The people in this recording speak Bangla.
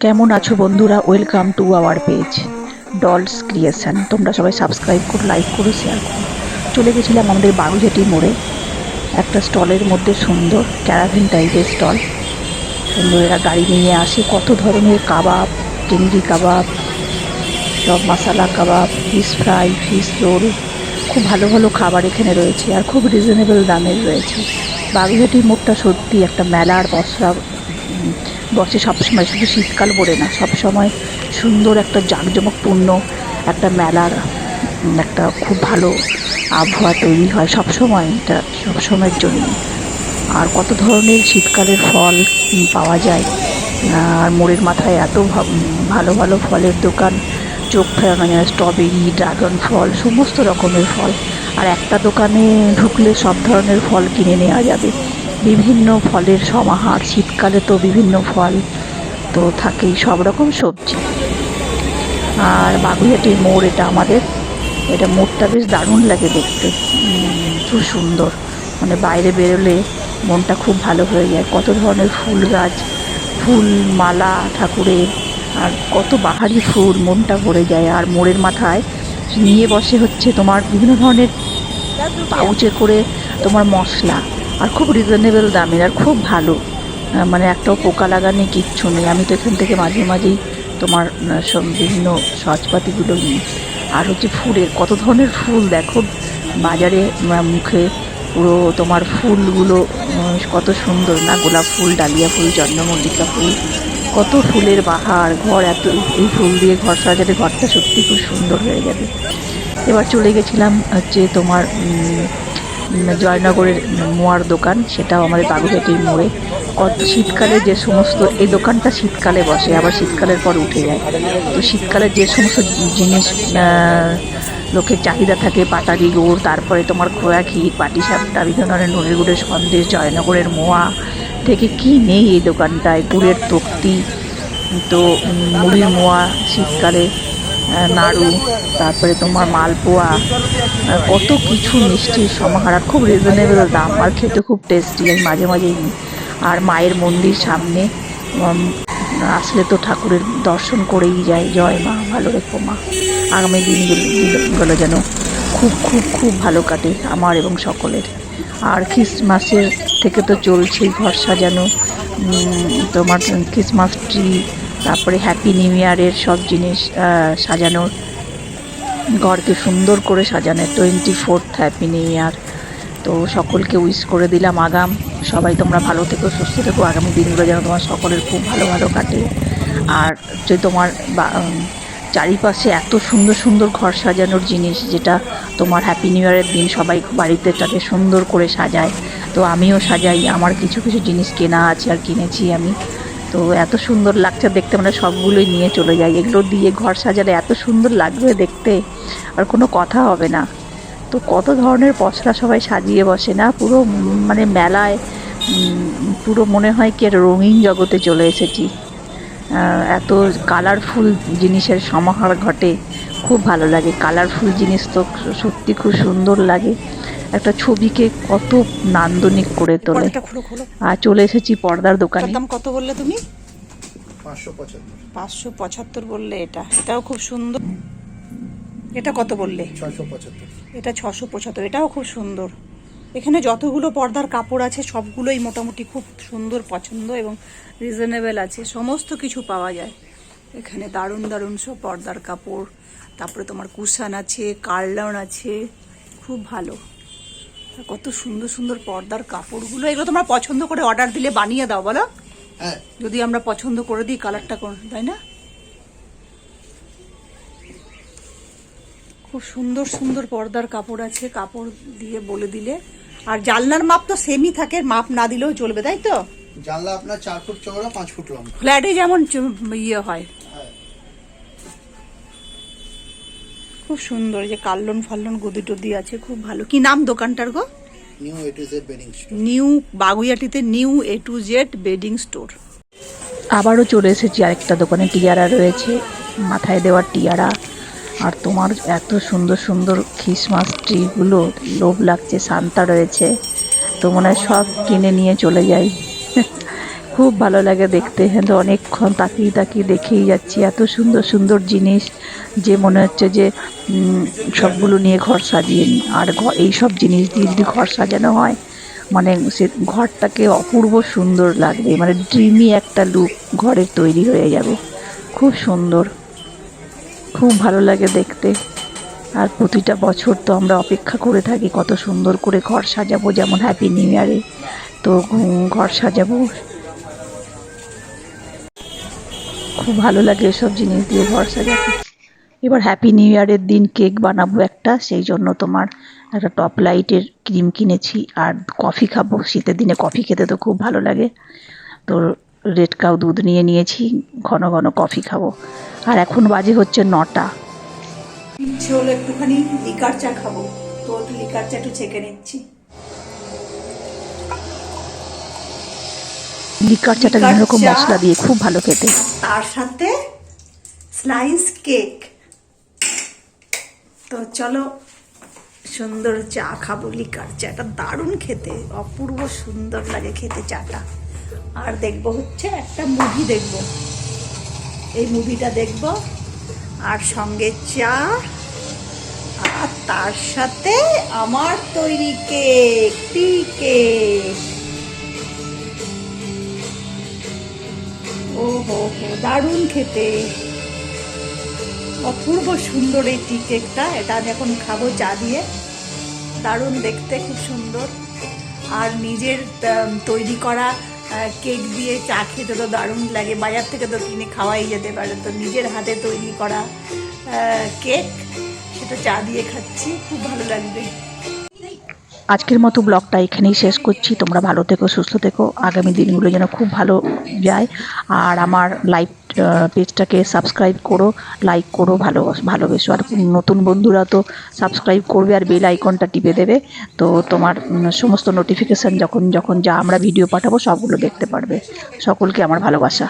কেমন আছো বন্ধুরা? Welcome to our page dolls creation তোমরা সবাই সাবস্ক্রাইব করো লাইক করো শেয়ার করো। চলে গেছিলাম আমাদের বাগুঝাটি মোড়ে একটা স্টলের মধ্যে সুন্দর ক্যারাভিন টাইপের স্টল সুন্দর এরা গাড়ি নিয়ে আসে কত ধরনের কাবাব চিংড়ি কাবাব সব মশালা কাবাব ফিশ ফ্রাই ফিশ রোল খুব ভালো ভালো খাবার এখানে রয়েছে আর খুব রিজনেবল দামের রয়েছে। বাগুইহাটি মোড়টা সত্যি একটা মেলার উম, বসে সবসময় শুধু শীতকাল বলে না, সবসময় সুন্দর একটা জাঁকজমকপূর্ণ একটা মেলার একটা খুব ভালো আবহাওয়া তৈরি হয় সবসময়, এটা সবসময়ের জন্য। আর কত ধরনের শীতকালের ফল পাওয়া যায়? আর মোড়ের মাথায় এত ভালো ভালো ফলের দোকান, চোখ ফেরানো যায়, স্ট্রবেরি, ড্রাগন ফল, সমস্ত রকমের ফল। আর একটা দোকানে ঢুকলে সব ধরনের ফল কিনে নেওয়া যাবে। বিভিন্ন ফলের সমাহার, শীতকালে তো বিভিন্ন ফল তো থাকেই, সব রকম সবজি। আর বাগুইহাটির মোড় এটা আমাদের। এটা মোড়টা বেশ দারুণ লাগে দেখতে। খুব সুন্দর। মানে বাইরে বেরোলে মনটা খুব ভালো হয়ে যায়। কত ধরনের ফুল গাছ, ফুল মালা, ঠাকুরের, আর কত বাহারি ফুল, মনটা ভরে যায়। আর মোড়ের মাথায় নিয়ে বসে হচ্ছে তোমার বিভিন্ন ধরনের পাউচে করে তোমার মশলা, আর খুব রিজনেবল দামের, আর খুব ভালো। মানে একটাও পোকা লাগানি কিচ্ছু নেই। আমি তো এখান থেকে মাঝে মাঝেই তোমার বিভিন্ন সহজপাতিগুলো নিই। আর হচ্ছে ফুলের, কত ধরনের ফুল দেখো, বাজারে মুখে পুরো তোমার ফুলগুলো কত সুন্দর না? গোলাপ ফুল, ডালিয়া ফুল, চন্দ্রমল্লিকা ফুল, কত ফুলের বাহার, ঘর, এত এই ফুল দিয়ে ঘর সাজালে ঘরটা সত্যি খুব সুন্দর হয়ে যাবে। এবার চলে গেছিলাম হচ্ছে তোমার জয়নগরের মোয়ার দোকান, সেটাও আমাদের বাগুঘাটির মোড়ে। শীতকালে যে সমস্ত, এই দোকানটা শীতকালে বসে, আবার শীতকালের পর উঠে যায়। তো শীতকালে যে সমস্ত জিনিস লোকের চাহিদা থাকে পাটালি গুড়, তারপরে তোমার খোয়া ক্ষীর পাটিসাপটা বিভিন্ন ধরনের নুনের গুড়ের সন্দেশ, জয়নগরের মোয়া, থেকে কি নেই এই দোকানটায়? গুড়ের তক্তি, তো মুড়ির মোয়া শীতকালে। নাড়ু তারপরে তোমার মালপোয়া কত কিছু মিষ্টির সমাহার আর খুব রিজনেবল দাম আর খেতে খুব টেস্টি আমি মাঝে মাঝেই আর মায়ের মন্দির সামনে আসলে তো ঠাকুরের দর্শন করেই যায় জয় মা ভালো রেখো মা। আগামী দিনগুলো যেন খুব খুব খুব ভালো কাটে আমার এবং সকলের। আর খ্রিসমাসের থেকে তো চলছেই সাজানো উম, তোমার ক্রিসমাস ট্রি তারপরে হ্যাপি নিউ ইয়ারের সব জিনিস সাজানোর ঘরকে সুন্দর করে সাজানো twenty fourth happy new year তো সকলকে উইশ করে দিলাম আগাম। সবাই তোমরা ভালো থেকো, সুস্থ থেকো। আগামী দিনগুলো যেন তোমার সকলের খুব ভালো ভালো কাটে। আর যে তোমার চারিপাশে এত সুন্দর সুন্দর ঘর সাজানোর জিনিস, যেটা তোমার হ্যাপি নিউ ইয়ারের দিন সবাই বাড়িতে তাকে সুন্দর করে সাজায়। তো আমিও সাজাই, আমার কিছু কিছু জিনিস কেনা আছে আর কিনেছি আমি। তো এত সুন্দর লাগছে দেখতে মানে সবগুলোই নিয়ে চলে যাই। এগুলো দিয়ে ঘর সাজালে এত সুন্দর লাগবে দেখতে। আর কোনো কথা হবে না। তো কত ধরনের পসরা সবাই সাজিয়ে বসে না? পুরো মানে মেলায় পুরো মনে হয় কি রঙিন জগতে চলে এসেছি। এত কালারফুল জিনিসের সমাহার ঘটে। খুব ভালো লাগে। কালারফুল জিনিস তো সত্যি খুব সুন্দর লাগে। একটা ছবিকে কত নান্দনিক করে তোলে। আর চলে এসেছি পর্দার দোকানে। দাম কত বললে তুমি? পাঁচশো পঁচাত্তর। পাঁচশো পঁচাত্তর বললে এটা। এটাও খুব সুন্দর। এটা কত বললে? এটা ছশো পঁচাত্তর। এটাও খুব সুন্দর। এখানে যতগুলো পর্দার কাপড় আছে সবগুলোই মোটামুটি খুব সুন্দর পছন্দ এবং রিজনেবল আছে। সমস্ত কিছু পাওয়া যায়। এখানে দারুণ দারুণ সব পর্দার কাপড়। তারপরে তোমার কুশান আছে কার্লান আছে। খুব ভালো। কত সুন্দর সুন্দর পর্দার কাপড়গুলো। এগুলো তোমরা পছন্দ করে অর্ডার দিলে বানিয়ে দাও বলো। হ্যাঁ। যদি আমরা পছন্দ করে দিই কালারটা তাই না? খুব সুন্দর সুন্দর পর্দার কাপড় আছে কাপড় দিয়ে বলে দিলে। আর জানলার মাপ তো সেমই থাকে মাপ না দিলেও চলবে তাই তো? জানলা আপনার চার ফুট চওড়া পাঁচ ফুট লম্বা। ফ্ল্যাটে যেমন ইয়ে হয়। খুব সুন্দর এই যে কাল্লন ফাল্লন গদি টদি আছে খুব ভালো। কি নাম দোকানটার গো? New A to Z bedding store new বাগুইয়াটিতে new A to Z bedding store আবারও চলে এসেছি আরেকটা দোকানে টিয়ারা রয়েছে। মাথায় দেওয়ার টিয়ারা। আর তোমার এত সুন্দর সুন্দর খ্রিসমাস ট্রিগুলো লোভ লাগছে সান্তা রয়েছে। তো মনে হয় সব কিনে নিয়ে চলে যাই। খুব ভালো লাগে দেখতে। হ্যাঁ তো অনেকক্ষণ তাকিয়ে তাকিয়ে দেখেই যাচ্ছি। এত সুন্দর সুন্দর জিনিস যে মনে হচ্ছে যে সবগুলো নিয়ে ঘর সাজিয়ে নিই আর ঘ- এই সব জিনিস দিয়ে যদি ঘর সাজানো হয় মানে সে ঘরটাকে অপূর্ব সুন্দর লাগবে। মানে ড্রিমি একটা লুক ঘরের তৈরি হয়ে যাবে। খুব সুন্দর। খুব ভালো লাগে দেখতে। আর প্রতিটা বছর তো আমরা অপেক্ষা করে থাকি কত সুন্দর করে ঘর সাজাবো, যেমন হ্যাপি নিউ ইয়ারে তো ঘর সাজাবো। খুব ভালো লাগে এসব জিনিস দিয়ে ঘর সাজাতে এবার হ্যাপি নিউ ইয়ারের দিন কেক বানাবো একটা, সেই জন্য তোমার একটা টপ লাইটের ক্রিম কিনেছি আর কফি খাব। শীতের দিনে কফি খেতে তো খুব ভালো লাগে। তো রেড কাউ দুধ নিয়ে নিয়েছি, ঘন ঘন কফি খাব। আর এখন বাজে হচ্ছে নটা। ইচ্ছে হলো একটুখানি লিকার চা খাব। তো একটু লিকার চা একটু ছেঁকে নিচ্ছি। লিকার চাটা বিভিন্ন রকম মশলা দিয়ে খুব ভালো খেতে। তার সাথে স্লাইস কেক তো চলো সুন্দর চা খাব লিকার চাটা দারুণ খেতে অপূর্ব সুন্দর লাগে খেতে চাটা। আর দেখব হচ্ছে একটা মুভি দেখব। এই মুভিটা দেখব আর সঙ্গে চা আর তার সাথে আমার তৈরি কেক টি কেক ও হো হো দারুণ খেতে। অপূর্ব সুন্দর এই টি কেকটা এটা আমি এখন খাব চা দিয়ে। দারুণ দেখতে, খুব সুন্দর। আর নিজের তৈরি করা কেক দিয়ে চা খেতে তো দারুণ লাগে। বাজার থেকে তো কিনে খাওয়াই যেতে পারে। তো নিজের হাতে তৈরি করা কেক সেটা চা দিয়ে খাচ্ছি। খুব ভালো লাগবে। আজকের মতো ব্লগটা এখানেই শেষ করছি। তোমরা ভালো থেকো, সুস্থ থেকো। আগামী দিনগুলো যেন খুব ভালো যায়। আর আমার লাইভ পেজটাকে সাবস্ক্রাইব করো, লাইক করো, ভালো, ভালোবেসো। আর নতুন বন্ধুরা তো সাবস্ক্রাইব করবে আর বেল আইকনটা টিপে দেবে। তো তোমার সমস্ত নোটিফিকেশান যখন যখন যা আমরা ভিডিও পাঠাবো, সবগুলো দেখতে পারবে। সকলকে আমার ভালোবাসা।